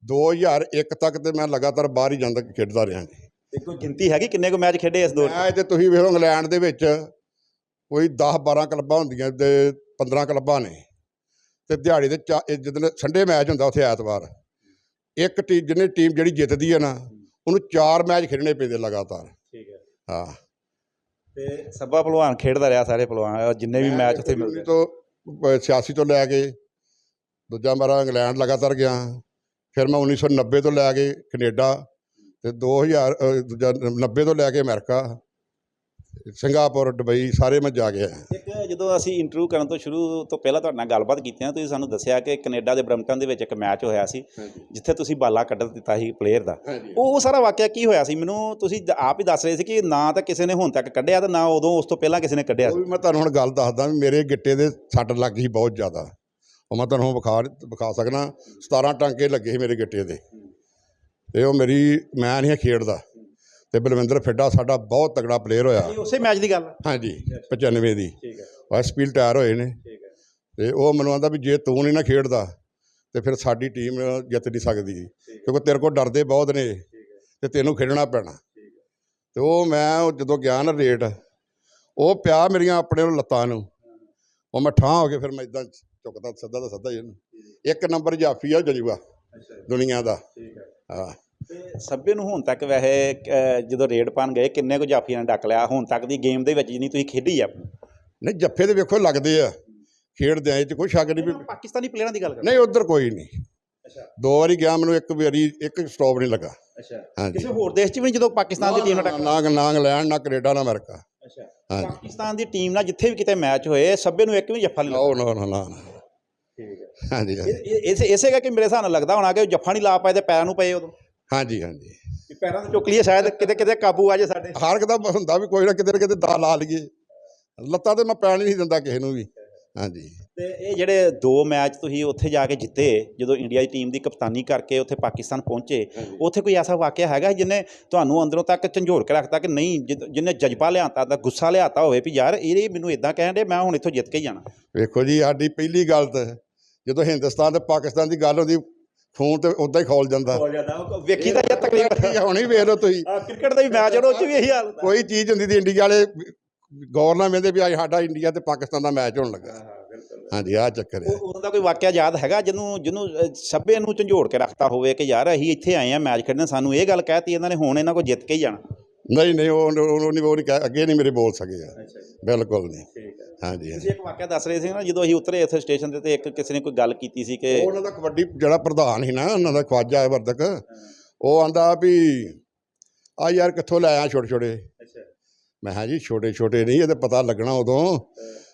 2001 ਤੱਕ ਤੇ ਮੈਂ ਲਗਾਤਾਰ ਬਾਹਰ ਹੀ ਜਾਂਦਾ ਖੇਡਦਾ ਰਿਹਾ ਜੀ। ਕੋਈ ਗਿਣਤੀ ਹੈਗੀ ਕਿੰਨੇ ਕੁ ਮੈਚ ਖੇਡੇ ਇਸ ਦੌਰ ਤੇ ਤੁਸੀਂ ਵੇਖੋ ਇੰਗਲੈਂਡ ਦੇ ਵਿੱਚ ਕੋਈ 10 12 ਕਲੱਬਾਂ ਹੁੰਦੀਆਂ ਤੇ 15 ਕਲੱਬਾਂ ਨੇ। ਤੇ ਦਿਹਾੜੀ ਦੇ ਜਦੋਂ ਸੰਡੇ ਮੈਚ ਹੁੰਦਾ ਉੱਥੇ ਐਤਵਾਰ ਇੱਕ ਟੀਮ ਜਿਹਨੇ ਟੀਮ ਜਿਹੜੀ ਜਿੱਤਦੀ ਹੈ ਨਾ ਉਹਨੂੰ ਚਾਰ ਮੈਚ ਖੇਡਣੇ ਪੈਂਦੇ ਲਗਾਤਾਰ। ਠੀਕ ਹੈ। ਹਾਂ। ਤੇ ਸੱਬਾ ਪਹਿਲਵਾਨ ਖੇਡਦਾ ਰਿਹਾ ਸਾਰੇ ਪਹਿਲਵਾਨ ਜਿੰਨੇ ਵੀ ਮੈਚ ਉੱਥੇ ਮਿਲਦੇ। ਤੋਂ 86 ਤੋਂ ਲੈ ਕੇ ਦੂਜਾ ਮੇਰਾ ਇੰਗਲੈਂਡ ਲਗਾਤਾਰ ਗਿਆ ਫਿਰ ਮੈਂ 1990 ਤੋਂ ਲੈ ਕੇ ਕੈਨੇਡਾ ਤੇ 2000 ਅ, ਦੂਜਾ 90 ਤੋਂ ਲੈ ਕੇ ਅਮਰੀਕਾ ਸਿੰਗਾਪੁਰ ਦੁਬਈ ਸਾਰੇ ਮੈਂ ਜਾ ਗਿਆ ਜਦੋਂ ਅਸੀਂ ਇੰਟਰਵਿਊ ਕਰਨ ਤੋਂ ਸ਼ੁਰੂ ਤੋਂ ਪਹਿਲਾਂ ਤੁਹਾਡੇ ਨਾਲ ਗੱਲਬਾਤ ਕੀਤੀ ਨਾ ਤੁਸੀਂ ਸਾਨੂੰ ਦੱਸਿਆ ਕਿ ਕੈਨੇਡਾ ਦੇ ਬਰਮਟਨ ਦੇ ਵਿੱਚ ਇੱਕ ਮੈਚ ਹੋਇਆ ਸੀ ਜਿੱਥੇ ਤੁਸੀਂ ਬਾਲਾ ਕੱਢ ਦਿੱਤਾ ਸੀ ਪਲੇਅਰ ਦਾ। ਉਹ ਉਹ ਸਾਰਾ ਵਾਕਿਆ ਕੀ ਹੋਇਆ ਸੀ? ਮੈਨੂੰ ਤੁਸੀਂ ਆਪ ਹੀ ਦੱਸ ਰਹੇ ਸੀ ਕਿ ਨਾ ਤਾਂ ਕਿਸੇ ਨੇ ਹੁਣ ਤੱਕ ਕੱਢਿਆ ਤੇ ਨਾ ਉਦੋਂ ਉਸ ਤੋਂ ਪਹਿਲਾਂ ਕਿਸੇ ਨੇ ਕੱਢਿਆ ਉਹ ਸੀ ਵੀ ਮੈਂ ਤੁਹਾਨੂੰ ਹੁਣ ਗੱਲ ਦੱਸਦਾ ਵੀ ਮੇਰੇ ਗਿੱਟੇ ਦੇ ਸੱਟ ਲੱਗ ਗਈ ਬਹੁਤ ਜ਼ਿਆਦਾ। ਉਹ ਮੈਂ ਤੁਹਾਨੂੰ ਵਿਖਾ ਵਿਖਾ ਸਕਦਾ 17 ਟਾਂਕੇ ਲੱਗੇ ਸੀ ਮੇਰੇ ਗਿੱਟੇ ਦੇ। ਤੇ ਉਹ ਮੇਰੀ ਮੈਂ ਨਹੀਂ ਖੇਡਦਾ। ਤੇ ਬਲਵਿੰਦਰ ਫਿੱਡਾ ਸਾਡਾ ਬਹੁਤ ਤਗੜਾ ਪਲੇਅਰ ਹੋਇਆ। ਉਸੇ ਮੈਚ ਦੀ ਗੱਲ ਹਾਂਜੀ 95 ਦੀ। ਠੀਕ ਹੈ। ਉਹ ਸਪੀਲ ਟਾਇਰ ਹੋਏ ਨੇ। ਤੇ ਉਹ ਮੈਨੂੰ ਆਂਦਾ ਵੀ ਜੇ ਤੂੰ ਨਹੀਂ ਨਾ ਖੇਡਦਾ ਤੇ ਫਿਰ ਸਾਡੀ ਟੀਮ ਜਿੱਤ ਨਹੀਂ ਸਕਦੀ। ਕਿਉਂਕਿ ਤੇਰੇ ਕੋਲ ਡਰਦੇ ਬਹੁਤ ਨੇ ਤੇ ਤੈਨੂੰ ਖੇਡਣਾ ਪੈਣਾ। ਤੇ ਉਹ ਮੈਂ ਉਹ ਜਦੋਂ ਗਿਆ ਨਾ ਰੇਟ ਉਹ ਪਿਆ ਮੇਰੀਆਂ ਆਪਣੇ ਨੂੰ ਲੱਤਾਂ ਨੂੰ। ਉਹ ਮੈਂ ਠਾਂ ਹੋ ਕੇ ਫਿਰ ਮੈਂ ਇਦਾਂ ਚੁੱਕਦਾ ਸਿੱਧਾ ਦਾ ਸਿੱਧਾ ਹੀ ਇਹਨੂੰ। ਇੱਕ ਨੰਬਰ ਜਾਫੀ ਆ ਜਜੂਆ ਅੱਛਾ ਦੁਨੀਆ ਦਾ। ਹੈ। ਨੂੰ ਹੁਣ ਤੱਕ ਵੈਸੇ ਜਦੋਂ ਰੇਡ ਪਾਣ ਗਏ ਕਿੰਨੇ ਕੁ ਜਾਫੀਆਂ ਨੇ ਡੱਕ ਲਿਆ? ਹੁਣ ਤੱਕ ਦੀ ਗੇਮ ਦੇ ਵਿੱਚ ਜਿੰਨੀ ਤੁਸੀਂ ਖੇਡੀ ਆ। ਨਹੀਂ ਜੱਫੇ ਦੇ ਵੇਖੋ ਲੱਗਦੇ ਆ। ਖੇਡਦੇ ਆ ਇਹ ਚ ਕੋਈ ਸ਼ੱਕ ਨਹੀਂ ਵੀ ਪਾਕਿਸਤਾਨੀ ਪਲੇਅਰਾਂ ਦੀ ਗੱਲ ਕਰ ਨਹੀਂ ਉਧਰ ਕੋਈ ਨਹੀਂ। ਅੱਛਾ। ਦੋ ਵਾਰੀ ਗਿਆ ਮੈਨੂੰ ਇੱਕ ਵਾਰੀ ਇੱਕ ਸਟਾਪ ਨਹੀਂ ਲੱਗਾ। ਅੱਛਾ। ਕਿਸੇ ਹੋਰ ਦੇਸ਼ 'ਚ ਵੀ ਜਦੋਂ ਪਾਕਿਸਤਾਨ ਦੀ ਟੀਮ ਨਾਲ ਨਾ ਨਾ ਇੰਗਲੈਂਡ ਨਾ ਕੈਨੇਡਾ ਨਾ ਅਮਰੀਕਾ। ਅੱਛਾ। ਪਾਕਿਸਤਾਨ ਦੀ ਟੀਮ ਨਾਲ ਜਿੱਥੇ ਵੀ ਕਿਤੇ ਮੈਚ ਹੋਏ ਸੱਭੇ ਨੂੰ ਇੱਕ ਵੀ ਜੱਫਾ ਨਹੀਂ ਲੱਗਾ। ਨਾ ਨਾ ਨਾ ਠੀਕ ਹੈ। ਹਾਂਜੀ ਇਸੇ ਇਸੇ ਕਰਕੇ ਮੇਰੇ ਹਿਸਾਬ ਨਾਲ ਲੱਗਦਾ ਹੋਣਾ ਕਿ ਜੱਫਾ ਨਹੀਂ ਲਾ ਪਾਏ ਤੇ ਪੈਰਾਂ ਨੂੰ ਪਏ ਉਦੋਂ। ਹਾਂਜੀ ਹਾਂਜੀ। ਪੈਰਾਂ ਤੇ ਚੁੱਕ ਲਈਏ ਸ਼ਾਇਦ ਕਿਤੇ ਕਿਤੇ ਕਾਬੂ ਆ ਜੇ ਸਾਡੇ। ਹਰ ਕਿਦਾ ਹੁੰਦਾ ਵੀ ਕੋਈ ਨਾ ਕਿਤੇ ਨਾ ਕਿਤੇ ਦਾ ਲਾ ਲਈਏ। ਲੱਤਾਂ ਤੇ ਮੈਂ ਪੈਣ ਨਹੀਂ ਦਿੰਦਾ ਕਿਸੇ ਨੂੰ ਵੀ। ਹਾਂਜੀ। ਤੇ ਇਹ ਜਿਹੜੇ ਦੋ ਮੈਚ ਤੁਸੀਂ ਉੱਥੇ ਜਾ ਕੇ ਜਿੱਤੇ ਜਦੋਂ ਇੰਡੀਆ ਦੀ ਟੀਮ ਦੀ ਕਪਤਾਨੀ ਕਰਕੇ ਉੱਥੇ ਪਾਕਿਸਤਾਨ ਪਹੁੰਚੇ ਉੱਥੇ ਕੋਈ ਐਸਾ ਵਾਕਿਆ ਹੈਗਾ ਜਿਹਨੇ ਤੁਹਾਨੂੰ ਅੰਦਰੋਂ ਤੱਕ ਝੰਜੋੜ ਕੇ ਰੱਖਤਾ ਕਿ ਨਹੀਂ ਜਿ- ਜਿਹਨੇ ਜਜ਼ਬਾ ਲਿਆਤਾ ਦਾ ਗੁੱਸਾ ਲਿਆਤਾ ਹੋਵੇ ਵੀ ਯਾਰ ਇਹ ਮੈਨੂੰ ਇਦਾਂ ਕਹਿਣ ਦੇ ਮੈਂ ਹੁਣ ਇੱਥੋਂ ਜਿੱਤ ਕੇ ਜਾਣਾ। ਵੇਖੋ ਜੀ ਸਾਡੀ ਪਹਿਲੀ ਗੱਲ ਤਾਂ ਜਦੋਂ ਹਿੰਦੁਸਤਾਨ ਤੇ ਪਾਕਿਸਤਾਨ ਦੀ ਗੱਲ ਹੁੰਦੀ ਖੂਨ ਤੇ ਉਦਾਂ ਹੀ ਖੋਲ ਜਾਂਦਾ। ਜਾਂਦਾ ਵੇਖੀ ਤਾਂ ਇਹ ਤਕਰੀਬਨ ਹੁਣ ਹੀ ਵੇਖ ਲਓ ਤੁਸੀਂ। ਕ੍ਰਿਕਟ ਦਾ ਵੀ ਮੈਚ ਉਹ 'ਚ ਵੀ ਇਹੀ ਹਾਲ ਕੋਈ ਚੀਜ਼ ਹੁੰਦੀ ਤੇ ਇੰਡੀਆ ਵਾਲੇ ਗੌਰ ਨਾਲ ਵੇਂਦੇ ਵੀ ਅੱਜ ਸਾਡਾ ਇੰਡੀਆ ਤੇ ਪਾਕਿਸਤਾਨ ਦਾ ਮੈਚ ਹੋਣ ਲੱਗਾ। ਹਾਂਜੀ ਆਹ ਚੱਕਰ ਹੈ। ਉਹ- ਉਦੋਂ ਦਾ ਕੋਈ ਵਾਕਿਆ ਯਾਦ ਹੈਗਾ? ਜਿਹਨੂੰ ਜਿਹਨੂੰ ਸਭੇ ਨੂੰ ਝੰਜੋੜ ਕੇ ਰੱਖਤਾ ਹੋਵੇ ਕਿ ਯਾਰ ਅਸੀਂ ਇੱਥੇ ਆਏ ਆ ਮੈਚ ਖੇਡਣ ਸਾਨੂੰ ਇਹ ਗੱਲ ਕਹਿਤੀ ਇਹਨਾਂ ਨੇ ਹੁਣ ਇਹਨਾਂ ਕੋਲ ਜਿੱਤ ਕੇ ਹੀ ਜਾਣਾ। ਨਹੀਂ ਨਹੀਂ ਉਹ ਉਹ ਨਹੀਂ ਉਹ ਨਹੀਂ ਅੱਗੇ ਨਹੀਂ ਮੇਰੇ ਬੋਲ ਸਕੇ ਆ। ਬਿਲਕੁਲ ਨਹੀਂ। ਹਾਂਜੀ ਤੁਸੀਂ ਇੱਕ ਵਾਕਿਆ ਦੱਸ ਰਹੇ ਸੀ ਨਾ ਜਦੋਂ ਅਸੀਂ ਉਤਰੇ ਇੱਥੇ ਸਟੇਸ਼ਨ ਤੇ ਤੇ ਇੱਕ ਕਿਸੇ ਨੇ ਕੋਈ ਗੱਲ ਕੀਤੀ ਸੀ ਕਿ ਉਹ ਉਹਨਾਂ ਦਾ ਕਬੱਡੀ ਜਿਹੜਾ ਪ੍ਰਧਾਨ ਸੀ ਨਾ ਉਹਨਾਂ ਦਾ ਖਵਾਜਾ ਹੈ ਵਰਦਕ ਉਹ ਆਂਦਾ ਵੀ ਆ ਯਾਰ ਕਿੱਥੋਂ ਲੈ ਆਇਆ ਛੋਟੇ ਛੋਟੇ ਮੈਂ ਕਿਹਾ ਜੀ ਛੋਟੇ ਛੋਟੇ ਨਹੀਂ ਇਹ ਤੇ ਪਤਾ ਲੱਗਣਾ ਉਦੋਂ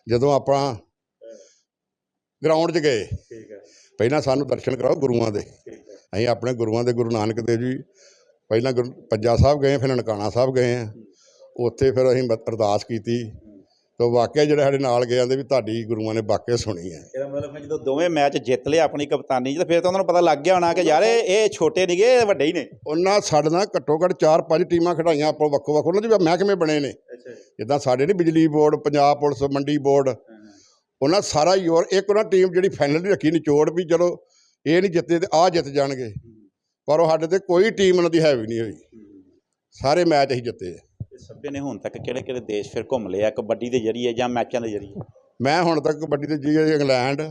ਜਦੋਂ ਆਪਾਂ ਗਰਾਊਂਡ 'ਚ ਗਏ। ਠੀਕ ਹੈ। ਪਹਿਲਾਂ ਸਾਨੂੰ ਦਰਸ਼ਨ ਕਰਾਓ ਗੁਰੂਆਂ ਦੇ। ਹੈ। ਅਸੀਂ ਆਪਣੇ ਗੁਰੂਆਂ ਦੇ ਗੁਰੂ ਨਾਨਕ ਦੇਵ ਜੀ ਪਹਿਲਾਂ ਪੰਜਾ ਸਾਹਿਬ ਗਏ ਫਿਰ ਨਨਕਾਣਾ ਸਾਹਿਬ ਗਏ ਆ। ਉੱਥੇ ਫਿਰ ਅਸੀਂ ਅਰਦਾਸ ਕੀਤੀ। ਤਾਂ ਵਾਕਿਆ ਜਿਹੜੇ ਸਾਡੇ ਨਾਲ ਗਏ ਆਂਦੇ ਵੀ ਤੁਹਾਡੀ ਗੁਰੂਆਂ ਨੇ ਵਾਕਿਆ ਸੁਣੀ ਹੈ ਇਹਦਾ ਮਤਲਬ ਹੈ ਜਦੋਂ ਦੋਵੇਂ ਮੈਚ ਜਿੱਤ ਲਏ ਆਪਣੀ ਕਪਤਾਨੀ 'ਚ ਤੇ ਫਿਰ ਤਾਂ ਉਹਨਾਂ ਨੂੰ ਪਤਾ ਲੱਗ ਗਿਆ ਹੋਣਾ ਕਿ ਯਾਰ ਇਹ ਇਹ ਛੋਟੇ ਨਹੀਂਗੇ ਇਹ ਵੱਡੇ ਹੀ ਨੇ। ਉਹਨਾਂ ਸਾਡੇ ਨਾਲ ਘੱਟੋ ਘੱਟ 4-5 ਟੀਮਾਂ ਖੜਾਈਆਂ ਆਪਾਂ ਵੱਖੋ ਵੱਖ ਉਹਨਾਂ ਦੇ ਵੀ ਮਹਿਕਮੇ ਬਣੇ ਨੇ? ਜਿੱਦਾਂ ਸਾਡੇ ਨਹੀਂ ਬਿਜਲੀ ਬੋਰਡ ਪੰਜਾਬ ਪੁਲਿਸ ਮੰਡੀ ਬੋਰਡ ਉਹਨਾਂ ਸਾਰਾ ਹੀ ਹੋਰ ਇੱਕ ਉਹਨਾਂ ਟੀਮ ਜਿਹੜੀ ਫਾਈਨਲ ਦੀ ਰੱਖੀ ਨਿਚੋੜ ਵੀ ਚਲੋ ਇਹ ਨਹੀਂ ਜਿੱਤੇ ਤੇ ਆ ਜਿੱਤ ਜਾਣਗੇ। ਪਰ ਉਹ ਸਾਡੇ ਤੇ ਕੋਈ ਟੀਮ ਉਹਨਾਂ ਦੀ ਹੈਵੀ ਨਹੀਂ ਹੋਈ। ਸਾਰੇ ਮੈਚ ਅਸੀਂ ਜਿੱਤੇ ਆ। ਸਭੇ ਨੇ ਹੁਣ ਤੱਕ ਕਿਹੜੇ ਕਿਹੜੇ ਦੇਸ਼ ਫਿਰ ਘੁੰਮ ਲਿਆ ਕਬੱਡੀ ਦੇ ਜ਼ਰੀਏ ਜਾਂ ਮੈਚਾਂ ਦੇ ਜ਼ਰੀਏ? ਮੈਂ ਹੁਣ ਤੱਕ ਕਬੱਡੀ ਦੇ ਜੀ England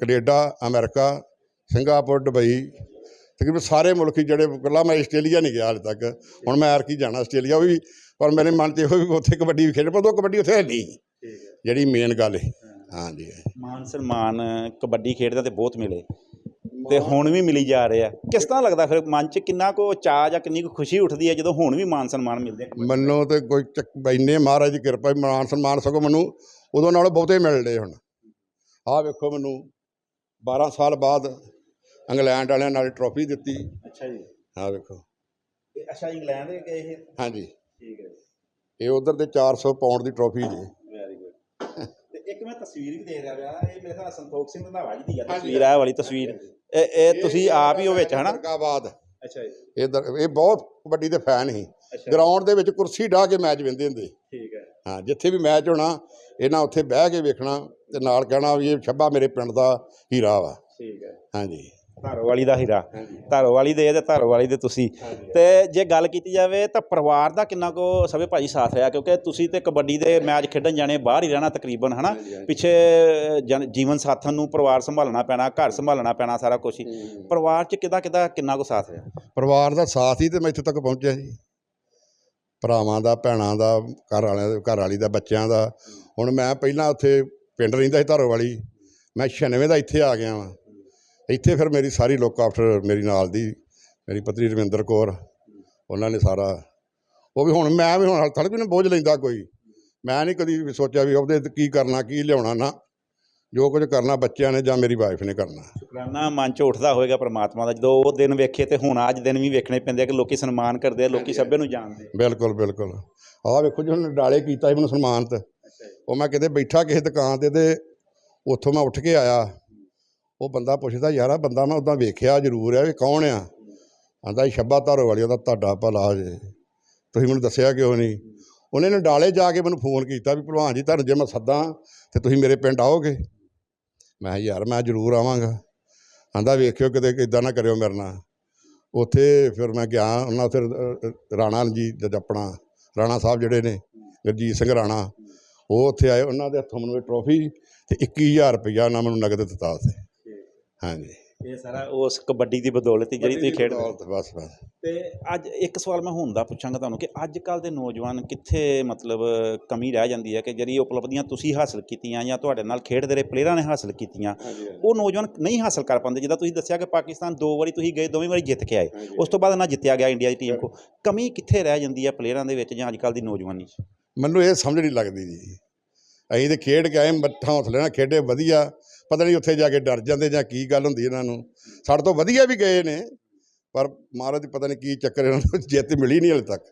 Canada America Singapore Dubai ਤਕਰੀਬਨ ਸਾਰੇ ਮੁਲਕ ਹੀ ਜਿਹੜੇ ਇਕੱਲਾ ਮੈਂ ਆਸਟ੍ਰੇਲੀਆ ਨਹੀਂ ਗਿਆ ਹਾਲੇ ਤੱਕ। ਹੁਣ ਮੈਂ ਐਰਕੀ ਜਾਣਾ ਆਸਟ੍ਰੇਲੀਆ ਵੀ ਪਰ ਮੇਰੇ ਮਨ 'ਚ ਇਹੋ ਵੀ ਉੱਥੇ ਕਬੱਡੀ ਵੀ ਖੇਡ ਪਰ ਉਹ ਕਬੱਡੀ ਉੱਥੇ ਹੈ ਨਹੀਂ ਜਿਹੜੀ ਮੇਨ ਗੱਲ ਹੈ। ਹਾਂਜੀ। ਮਾਨ ਸਨਮਾਨ ਕਬੱਡੀ ਖੇਡਦਾ ਤੇ ਬਹੁਤ ਮਿਲੇ। ਤੇ ਹੁਣ ਵੀ ਮਿਲੀ ਜਾ ਰਹੇ। ਕਿਸ ਤਰ੍ਹਾਂ ਲੱਗਦਾ ਫਿਰ ਮਨ 'ਚ ਕਿੰਨਾ ਕੋ ਚਾਹ ਜਾਂ ਕਿੰਨੀ ਕੁ ਖੁਸ਼ੀ ਉੱਠਦੀ ਹੈ ਜਦੋਂ ਹੁਣ ਵੀ ਮਾਨ ਸਨਮਾਨ ਮਿਲਦੇ ਆ ਮੈਨੂੰ ਤੇ ਕੋਈ ਚੱਕ- ਇੰਨੇ ਮਹਾਰਾਜ ਦੀ ਕਿਰਪਾ ਮਾਨ ਸਨਮਾਨ ਸਗੋਂ ਮੈਨੂੰ ਉਦੋਂ ਨਾਲੋਂ ਬਹੁਤੇ ਮਿਲਦੇ ਹੁਣ। ਆਹ ਵੇਖੋ ਮੈਨੂੰ 12 ਸਾਲ ਬਾਅਦ ਇੰਗਲੈਂਡ ਵਾਲਿਆਂ ਨਾਲ ਟਰੋਫੀ ਦਿੱਤੀ। ਅੱਛਾ ਜੀ। ਆਹ ਵੇਖੋ। ਅੱਛਾ ਇੰਗਲੈਂਡ ਦੇ ਗਏ ਇਹ? ਹਾਂਜੀ। ਠੀਕ ਹੈ ਇਹ ਉਧਰ ਦੇ 400 ਪਾਉਂਡ ਦੀ ਟਰੋਫੀ ਜੀ। ਇੱਕ ਮੈਂ ਤਸਵੀਰ ਵੀ ਦੇਖ ਰਿਹਾ ਇਹ ਮੇਰੇ ਖਿਆਲ ਸੰਤੋਖ ਸਿੰਘ ਰੰਧਾਵਾ ਜੀ ਦੀ ਆ ਤਸਵੀਰ। ਆ ਵਾਲੀ ਤਸਵੀਰ। ਇਹ ਇਹ ਤੁਸੀਂ ਆਪ ਹੀ ਉਹ ਵਿੱਚ ਹਨਾ? ਦਰਗਾਬਾਦ। ਅੱਛਾ ਜੀ। ਇਹ ਦਰ- ਇਹ ਬਹੁਤ ਕਬੱਡੀ ਦੇ ਫੈਨ ਸੀ। ਅੱਛਾ। ਗਰਾਊਂਡ ਦੇ ਵਿੱਚ ਕੁਰਸੀ ਢਾ ਕੇ ਮੈਚ ਵੇਂਦੇ ਹੁੰਦੇ। ਠੀਕ ਹੈ। ਹਾਂ ਜਿੱਥੇ ਵੀ ਮੈਚ ਹੋਣਾ ਇਹਨਾਂ ਉੱਥੇ ਬਹਿ ਕੇ ਵੇਖਣਾ ਤੇ ਨਾਲ ਕਹਿਣਾ ਵੀ ਇਹ ਛੱਬਾ ਮੇਰੇ ਪਿੰਡ ਦਾ ਹੀਰਾ ਵਾ। ਠੀਕ ਹੈ। ਹਾਂਜੀ। ਧਾਰੋਵਾਲੀ ਦਾ ਹੀਰਾ। ਹਾਂਜੀ। ਧਾਰੋਵਾਲੀ ਦੇ ਤੇ ਧਾਰੋਵਾਲੀ ਦੇ ਤੁਸੀਂ। ਤੇ ਜੇ ਗੱਲ ਕੀਤੀ ਜਾਵੇ ਤਾਂ ਪਰਿਵਾਰ ਦਾ ਕਿੰਨਾ ਕੋ ਸਭੇ ਭਾਜੀ ਸਾਥ ਰਿਹਾ ਕਿਉਂਕਿ ਤੁਸੀਂ ਤੇ ਕਬੱਡੀ ਦੇ ਮੈਚ ਖੇਡਣ ਜਾਣੇ ਬਾਹਰ ਹੀ ਰਹਿਣਾ ਤਕਰੀਬਨ ਹਨਾ? ਪਿੱਛੇ ਜੀਵਨ ਸਾਥਣ ਨੂੰ ਪਰਿਵਾਰ ਸੰਭਾਲਣਾ ਪੈਣਾ ਘਰ ਸੰਭਾਲਣਾ ਪੈਣਾ ਸਾਰਾ ਕੁਝ ਪਰਿਵਾਰ 'ਚ ਕਿਦਾ ਕਿਦਾ ਕਿੰਨਾ ਕੋ ਸਾਥ ਰਿਹਾ? ਪਰਿਵਾਰ ਦਾ ਸਾਥ ਹੀ ਤੇ ਮੈਂ ਇੱਥੇ ਤੱਕ ਪਹੁੰਚਿਆ ਜੀ। ਭਰਾਵਾਂ ਦਾ ਭੈਣਾਂ ਦਾ ਘਰ ਵਾਲਿਆਂ ਦੇ ਘਰ ਵਾਲੀ ਦਾ ਬੱਚਿਆਂ ਦਾ। ਹੁਣ ਮੈਂ ਪਹਿਲਾਂ ਉੱਥੇ ਪਿੰਡ ਰਹਿੰਦਾ ਸੀ ਧਾਰੋ ਵਾਲੀ ਮੈਂ 96 ਦਾ ਇੱਥੇ ਆ ਗਿਆ ਵਾਂ। ਇੱਥੇ ਫਿਰ ਮੇਰੀ ਸਾਰੀ ਲੋਕ ਆਫਟਰ ਮੇਰੀ ਨਾਲ ਦੀ ਮੇਰੀ ਪਤਨੀ ਰਵਿੰਦਰ ਕੌਰ ਉਹਨਾਂ ਨੇ ਸਾਰਾ ਉਹ ਵੀ ਹੁਣ ਮੈਂ ਵੀ ਹੁਣ ਹਾਲੇ ਤੱਕ ਵੀ ਨਾ ਬੋਝ ਲੈਂਦਾ ਕੋਈ। ਮੈਂ ਨਹੀਂ ਕਦੀ ਵੀ ਸੋਚਿਆ ਵੀ ਉਹਦੇ ਕੀ ਕਰਨਾ ਕੀ ਲਿਆਉਣਾ ਨਾ। ਜੋ ਕੁਝ ਕਰਨਾ ਬੱਚਿਆਂ ਨੇ ਜਾਂ ਮੇਰੀ ਵਾਈਫ ਨੇ ਕਰਨਾ। ਸ਼ੁਕਰਾਨਾ ਮਨ 'ਚ ਉੱਠਦਾ ਹੋਵੇਗਾ ਪ੍ਰਮਾਤਮਾ ਦਾ। ਜਦੋਂ ਉਹ ਦਿਨ ਵੇਖੇ ਤੇ ਹੁਣ ਅੱਜ ਦਿਨ ਵੀ ਵੇਖਣੇ ਪੈਂਦੇ ਆ ਕਿ ਲੋਕੀ ਸਨਮਾਨ ਕਰਦੇ ਆ ਲੋਕੀ ਸਭੇ ਨੂੰ ਜਾਣਦੇ ਬਿਲਕੁਲ ਬਿਲਕੁਲ। ਆਹ ਵੇਖੋ ਜੀ ਹੁਣ ਡਾਲੇ ਕੀਤਾ ਸੀ ਮੈਨੂੰ ਸਨਮਾਨਤ ਉਹ ਮੈਂ ਕਿਤੇ ਬੈਠਾ ਕਿਸੇ ਦੁਕਾਨ ਤੇ ਤੇ ਉੱਥੋਂ ਮੈਂ ਉੱਠ ਕੇ ਆਇਆ। ਉਹ ਬੰਦਾ ਪੁੱਛਦਾ, ਯਾਰ ਆ ਬੰਦਾ ਮੈਂ ਉਦਾਂ ਵੇਖਿਆ ਜ਼ਰੂਰ ਆ ਵੀ ਕੌਣ ਆ? ਆਂਦਾ ਸ਼ੱਬਾ ਧਾਰੋ ਵਾਲੀ ਉਹਦਾ ਤੁਹਾਡਾ ਭਲਾ ਜੇ। ਤੁਸੀਂ ਮੈਨੂੰ ਦੱਸਿਆ ਕਿਉਂ ਨਹੀਂ? ਉਹਨੇ ਨੇ ਡਾਲੇ ਜਾ ਕੇ ਮੈਨੂੰ ਫੋਨ ਕੀਤਾ ਵੀ, ਭਲਵਾਨ ਜੀ, ਤੁਹਾਨੂੰ ਜੇ ਮੈਂ ਸੱਦਾਂ ਤੇ ਤੁਸੀਂ ਮੇਰੇ ਪਿੰਡ ਆਓਗੇ? ਮੈਂ ਕਿਹਾ, ਯਾਰ, ਮੈਂ ਜ਼ਰੂਰ ਆਵਾਂਗਾ। ਆਂਦਾ, ਵੇਖਿਓ ਕਿਤੇ ਇਦਾਂ ਨਾ ਕਰਿਓ ਮੇਰੇ ਨਾਲ। ਉੱਥੇ ਫਿਰ ਮੈਂ ਗਿਆ, ਉਹਨਾਂ ਫਿਰ ਰਾਣਾ ਜੀ ਆਪਣਾ, ਰਾਣਾ ਸਾਹਿਬ ਜਿਹੜੇ ਨੇ ਗੁਰਜੀਤ ਸਿੰਘ ਰਾਣਾ, ਉਹ ਉੱਥੇ ਆਏ, ਉਹਨਾਂ ਦੇ ਹੱਥੋਂ ਮੈਨੂੰ ਇਹ ਟਰੋਫੀ ਤੇ 21000 ਰੁਪਇਆ ਉਹਨਾਂ ਮੈਨੂੰ ਨਗਦ ਦਿੱਤਾ ਉੱਥੇ। ਹਾਂਜੀ। ਇਹ ਸਾਰਾ ਉਸ ਕਬੱਡੀ ਦੀ ਬਦੌਲਤ ਹੀ ਜਿਹੜੀ ਤੁਸੀਂ ਖੇਡਦੇ ਹੋ। ਬਸ ਬਸ। ਤੇ ਅੱਜ ਇੱਕ ਸਵਾਲ ਮੈਂ ਹੁਣ ਦਾ ਪੁੱਛਾਂਗਾ ਤੁਹਾਨੂੰ ਕਿ ਅੱਜ ਕੱਲ ਦੇ ਨੌਜਵਾਨ ਕਿੱਥੇ ਮਤਲਬ ਕਮੀ ਰਹਿ ਜਾਂਦੀ ਹੈ ਕਿ ਜਿਹੜੀ ਉਪਲਬਧੀਆਂ ਤੁਸੀਂ ਹਾਸਲ ਕੀਤੀਆਂ ਜਾਂ ਤੁਹਾਡੇ ਨਾਲ ਖੇਡਦੇ ਰਹੇ ਪਲੇਅਰਾਂ ਨੇ ਹਾਸਲ ਕੀਤੀਆਂ ਉਹ ਨੌਜਵਾਨ ਨਹੀਂ ਹਾਸਲ ਕਰ ਪਾਉਂਦੇ। ਜਿੱਦਾਂ ਤੁਸੀਂ ਦੱਸਿਆ ਕਿ ਪਾਕਿਸਤਾਨ ਦੋ ਵਾਰੀ ਤੁਸੀਂ ਗਏ ਦੋਵੇਂ ਵਾਰੀ ਜਿੱਤ ਕੇ ਆਏ ਉਸ ਤੋਂ ਬਾਅਦ ਨਾ ਜਿੱਤਿਆ ਗਿਆ ਇੰਡੀਆ ਦੀ ਟੀਮ ਕੋ। ਕਮੀ ਕਿੱਥੇ ਰਹਿ ਜਾਂਦੀ ਹੈ ਪਲੇਅਰਾਂ ਦੇ ਵਿੱਚ ਜਾਂ ਅੱਜ ਕੱਲ ਦੀ ਨੌਜਵਾਨੀ 'ਚ? ਮੈਨੂੰ ਇਹ ਸਮਝ ਨਹੀਂ ਲੱਗਦੀ ਜੀ। ਅਸੀਂ ਤੇ ਖੇਡ ਕੇ ਆਏ ਮੱਠਾ ਹੌਸਲੇ ਨਾਲ ਖੇਡੇ ਵਧੀਆ। ਪਤਾ ਨਹੀਂ ਉੱਥੇ ਜਾ ਕੇ ਡਰ ਜਾਂਦੇ ਜਾਂ ਕੀ ਗੱਲ ਹੁੰਦੀ ਇਹਨਾਂ ਨੂੰ। ਸਾਡੇ ਤੋਂ ਵਧੀਆ ਵੀ ਗਏ ਨੇ ਪਰ ਮਹਾਰਾਜ ਪਤਾ ਨਹੀਂ ਕੀ ਚੱਕਰ ਇਹਨਾਂ ਨੂੰ ਜਿੱਤ ਮਿਲੀ ਨਹੀਂ ਹਲੇ ਤੱਕ।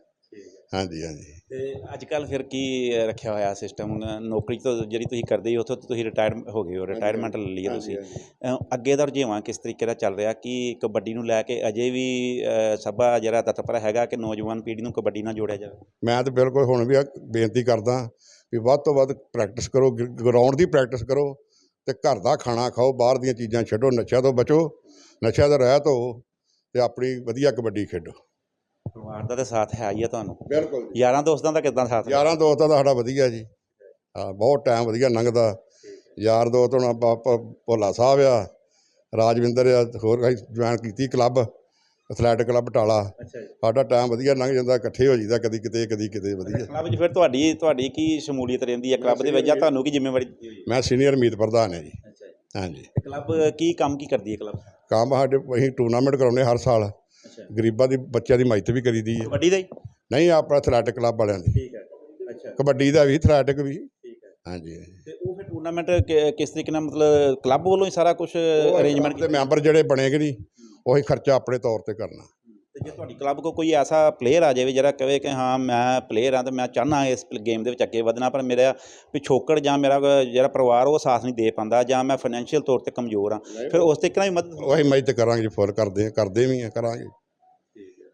ਹਾਂਜੀ ਹਾਂਜੀ। ਤੇ ਅੱਜ ਕੱਲ ਫਿਰ ਕੀ ਰੱਖਿਆ ਹੋਇਆ ਸਿਸਟਮ ਨੌਕਰੀ ਤੋਂ ਜਿਹੜੀ ਤੁਸੀਂ ਕਰਦੇ ਹੋ ਉੱਥੋਂ ਤੁਸੀਂ ਰਿਟਾਇਰ ਹੋ ਗਏ ਹੋ ਰਿਟਾਇਰਮੈਂਟ ਲੈ ਲਈ ਤੁਸੀਂ। ਅੱਗੇ ਦਾ ਰੁਝੇਵਾਂ ਕਿਸ ਤਰੀਕੇ ਦਾ ਚੱਲ ਰਿਹਾ? ਕਿ ਕਬੱਡੀ ਨੂੰ ਲੈ ਕੇ ਅਜੇ ਵੀ ਸਭਾ ਜਿਹੜਾ ਤਤਪਰ ਹੈਗਾ ਕਿ ਨੌਜਵਾਨ ਪੀੜ੍ਹੀ ਨੂੰ ਕਬੱਡੀ ਨਾਲ ਜੋੜਿਆ ਜਾਵੇ? ਮੈਂ ਤਾਂ ਬਿਲਕੁਲ ਹੁਣ ਵੀ ਬੇਨਤੀ ਕਰਦਾ ਵੀ ਵੱਧ ਤੋਂ ਵੱਧ ਪ੍ਰੈਕਟਿਸ ਕਰੋ ਗਰਾਊਂਡ ਦੀ ਪ੍ਰੈਕਟਿਸ ਕਰੋ। ਤੇ ਘਰ ਦਾ ਖਾਣਾ ਖਾਓ ਬਾਹਰ ਦੀਆਂ ਚੀਜ਼ਾਂ ਛੱਡੋ ਨਸ਼ਿਆਂ ਤੋਂ ਬਚੋ ਨਸ਼ਿਆਂ ਤੋਂ ਰਹਿਤ ਹੋ ਤੇ ਆਪਣੀ ਵਧੀਆ ਕਬੱਡੀ ਖੇਡੋ। ਪਰਿਵਾਰ ਦਾ ਤਾਂ ਸਾਥ ਹੈ ਹੀ ਆ ਤੁਹਾਨੂੰ। ਬਿਲਕੁਲ ਯਾਰਾਂ ਦੋਸਤਾਂ ਦਾ ਕਿਦਾਂ ਸਾਥ? ਯਾਰਾਂ ਦੋਸਤਾਂ ਦਾ ਸਾਡਾ ਵਧੀਆ ਜੀ। ਹਾਂ ਬਹੁਤ ਟਾਈਮ ਵਧੀਆ ਲੰਘਦਾ। ਯਾਰ ਦੋਸਤ ਹੁਣ ਆਪਾਂ ਭੋਲਾ ਸਾਹਿਬ ਆ ਰਾਜਵਿੰਦਰ ਆ ਹੋਰ ਜੁਆਇਨ ਕੀਤੀ ਕਲੱਬ ਐਥਲੈਟਿਕ ਕਲੱਬ ਬਟਾਲਾ ਜੀ। ਸਾਡਾ ਟਾਈਮ ਵਧੀਆ ਲੰਘ ਜਾਂਦਾ ਇਕੱਠੇ ਹੋ ਜਾਈਦਾ ਕਦੀ ਕਿਤੇ ਕਦੀ ਕਿਤੇ ਵਧੀਆ। ਕਲੱਬ 'ਚ ਫਿਰ ਤੁਹਾਡੀ ਤੁਹਾਡੀ ਕੀ ਸ਼ਮੂਲੀਅਤ ਰਹਿੰਦੀ ਹੈ? ਕਲੱਬ ਦੇ ਵਿੱਚ ਜਾਂ ਤੁਹਾਨੂੰ ਕੀ ਜ਼ਿੰਮੇਵਾਰੀ? ਮੈਂ ਸੀਨੀਅਰ ਮੀਤ ਪ੍ਰਧਾਨ ਹਾਂ ਜੀ। ਹਾਂਜੀ। ਕਲੱਬ ਕੀ ਕੰਮ ਕੀ ਕਰਦੀ ਹੈ ਕਲੱਬ ਕੰਮ ਸਾਡੇ ਅਸੀਂ ਟੂਰਨਾਮੈਂਟ ਕਰਾਉਂਦੇ ਹਰ ਸਾਲ। ਗਰੀਬਾਂ ਦੀ ਬੱਚਿਆਂ ਦੀ ਮਦਦ ਵੀ ਕਰੀਦੀ ਹੈ। ਕਬੱਡੀ ਦਾ ਹੀ? ਨਹੀਂ ਆਪਣਾ ਐਥਲੈਟਿਕ ਕਲੱਬ ਵਾਲਿਆਂ ਦੀ। ਠੀਕ ਹੈ। ਅੱਛਾ। ਕਬੱਡੀ ਦਾ ਵੀ ਐਥਲੈਟਿਕ ਵੀ। ਠੀਕ ਹੈ। ਹਾਂਜੀ। ਤੇ ਉਹ ਫਿਰ ਟੂਰਨਾਮੈਂਟ ਕਿਸ ਤਰੀਕੇ ਨਾਲ ਮਤਲਬ ਕਲੱਬ ਵੱਲੋਂ ਹੀ ਸਾਰਾ ਕੁਝ ਅਰੇਂਜਮੈਂਟ ਦੇ ਮੈਂਬਰ ਜਿਹੜੇ ਬਣੇਗੇ ਨਹੀਂ? ਉਹੀ ਖਰਚਾ ਆਪਣੇ ਤੌਰ ਤੇ ਕਰਨਾ। ਤੇ ਜੇ ਤੁਹਾਡੀ ਕਲੱਬ ਕੋ ਕੋਈ ਐਸਾ ਪਲੇਅਰ ਆ ਜਾਵੇ ਜਿਹੜਾ ਕਹੇ ਕਿ ਹਾਂ ਮੈਂ ਪਲੇਅਰ ਹਾਂ ਤੇ ਮੈਂ ਚਾਹਨਾ ਇਸ ਗੇਮ ਦੇ ਵਿੱਚ ਅੱਗੇ ਵਧਣਾ ਪਰ ਮੇਰਾ ਪਿਛੋਕੜ ਜਾਂ ਮੇਰਾ ਜਿਹੜਾ ਪਰਿਵਾਰ ਉਹ ਸਾਥ ਨਹੀਂ ਦੇ ਪਾਉਂਦਾ ਜਾਂ ਮੈਂ ਫਾਈਨੈਂਸ਼ੀਅਲ ਤੌਰ ਤੇ ਕਮਜ਼ੋਰ ਹਾਂ ਫਿਰ ਉਸ ਤਰੀਕੇ ਨਾਲ ਹੀ ਮਦਦ ਉਹੀ ਮਦਦ ਕਰਾਂਗੇ ਜੀ ਫੁੱਲ ਕਰਦੇ ਹਾਂ ਕਰਦੇ ਵੀ ਆ ਕਰਾਂਗੇ।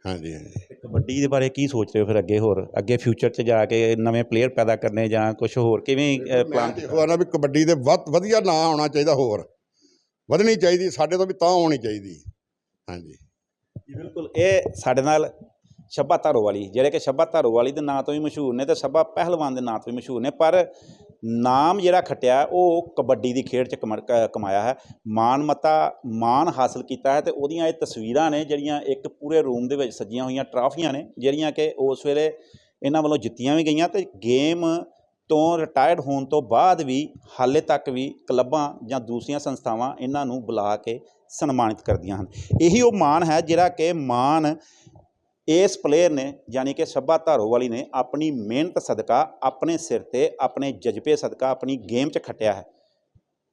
ਹਾਂਜੀ ਹਾਂਜੀ। ਤੇ ਕਬੱਡੀ ਦੇ ਬਾਰੇ ਕੀ ਸੋਚ ਰਹੇ ਹੋ ਫਿਰ ਅੱਗੇ ਹੋਰ? ਅੱਗੇ ਫਿਊਚਰ 'ਚ ਜਾ ਕੇ ਨਵੇਂ ਪਲੇਅਰ ਪੈਦਾ ਕਰਨੇ ਜਾਂ ਕੁਝ ਹੋਰ ਕਿਵੇਂ ਪਲਾਨ ਨਾ ਵੀ ਕਬੱਡੀ ਦੇ ਵੱਧ ਵਧੀਆ ਨਾਂ ਆਉਣਾ ਚਾਹੀਦਾ ਹੋਰ। ਵਧਣੀ ਚਾਹੀਦੀ ਸਾਡੇ ਤੋਂ ਵੀ ਤਾਂ ਹੋਣੀ ਚਾਹੀਦੀ। ਹਾਂਜੀ। ਜੀ, ਬਿਲਕੁਲ। ਇਹ ਸਾਡੇ ਨਾਲ ਸ਼ੱਬਾ ਧਾਰੋਵਾਲੀ, ਜਿਹੜੇ ਕਿ ਸ਼ੱਬਾ ਧਾਰੋਵਾਲੀ ਦੇ ਨਾਂ ਤੋਂ ਵੀ ਮਸ਼ਹੂਰ ਨੇ ਤੇ ਸ਼ੱਬਾ ਪਹਿਲਵਾਨ ਦੇ ਨਾਂ ਤੋਂ ਵੀ ਮਸ਼ਹੂਰ ਨੇ, ਪਰ ਨਾਮ ਜਿਹੜਾ ਖਟਿਆ, ਉਹ ਕਬੱਡੀ ਦੀ ਖੇਡ 'ਚ ਕਮਾ- ਕ- ਕਮਾਇਆ ਹੈ। ਮਾਨਮਤਾ ਮਾਨ ਹਾਸਲ ਕੀਤਾ ਹੈ ਤੇ ਉਹਦੀਆਂ ਇਹ ਤਸਵੀਰਾਂ ਨੇ, ਜਿਹੜੀਆਂ ਇੱਕ ਪੂਰੇ ਰੂਮ ਦੇ ਵਿੱਚ ਸਜੀਆਂ ਹੋਈਆਂ ਟਰਾਫੀਆਂ ਨੇ, ਜਿਹੜੀਆਂ ਕਿ ਉਸ ਵੇਲੇ ਇਹਨਾਂ ਵੱਲੋਂ ਜਿੱਤੀਆਂ ਵੀ ਗਈਆਂ ਤੇ ਗੇਮ ਤੋਂ ਰਿਟਾਇਰਡ ਹੋਣ ਤੋਂ ਬਾਅਦ ਵੀ ਹਾਲੇ ਤੱਕ ਵੀ ਕਲੱਬਾਂ ਜਾਂ ਦੂਸਰੀਆਂ ਸੰਸਥਾਵਾਂ ਇਹਨਾਂ ਨੂੰ ਬੁਲਾ ਕੇ ਸਨਮਾਨਿਤ ਕਰਦੀਆਂ ਹਨ। ਇਹੀ ਉਹ ਮਾਣ ਹੈ ਜਿਹੜਾ ਕਿ ਮਾਣ ਇਸ ਪਲੇਅਰ ਨੇ, ਯਾਨੀ ਕਿ ਸੱਭਾ ਧਾਰੋਵਾਲੀ ਨੇ ਆਪਣੀ ਮਿਹਨਤ ਸਦਕਾ, ਆਪਣੇ ਸਿਰ ਤੇ, ਆਪਣੇ ਜਜ਼ਬੇ ਸਦਕਾ, ਆਪਣੀ ਗੇਮ 'ਚ ਖੱਟਿਆ ਹੈ।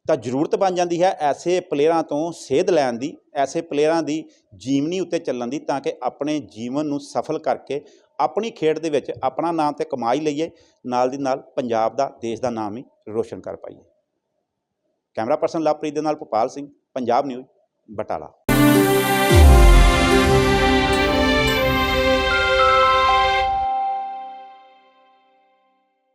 ਤਾਂ ਜ਼ਰੂਰਤ ਬਣ ਜਾਂਦੀ ਹੈ ਐਸੇ ਪਲੇਅਰਾਂ ਤੋਂ ਸੇਧ ਲੈਣ ਦੀ, ਐਸੇ ਪਲੇਅਰਾਂ ਦੀ ਜੀਵਨੀ ਉੱਤੇ ਚੱਲਣ ਦੀ ਤਾਂ ਕਿ ਆਪਣੇ ਜੀਵਨ ਨੂੰ ਸਫਲ ਕਰਕੇ ਆਪਣੀ ਖੇਡ ਦੇ ਵਿੱਚ ਆਪਣਾ ਨਾਮ ਤੇ ਕਮਾਈ ਲਈਏ, ਨਾਲ ਦੀ ਨਾਲ ਪੰਜਾਬ ਦਾ, ਦੇਸ਼ ਦਾ ਨਾਮ ਹੀ ਰੋਸ਼ਨ ਕਰ ਪਾਈਏ। ਕੈਮਰਾ ਪਰਸਨ ਲਵਪ੍ਰੀਤ ਦੇ ਨਾਲ ਭੋਪਾਲ ਸਿੰਘ, ਪੰਜਾਬ ਨਿਊਜ਼। ਬਟਾਲਾ।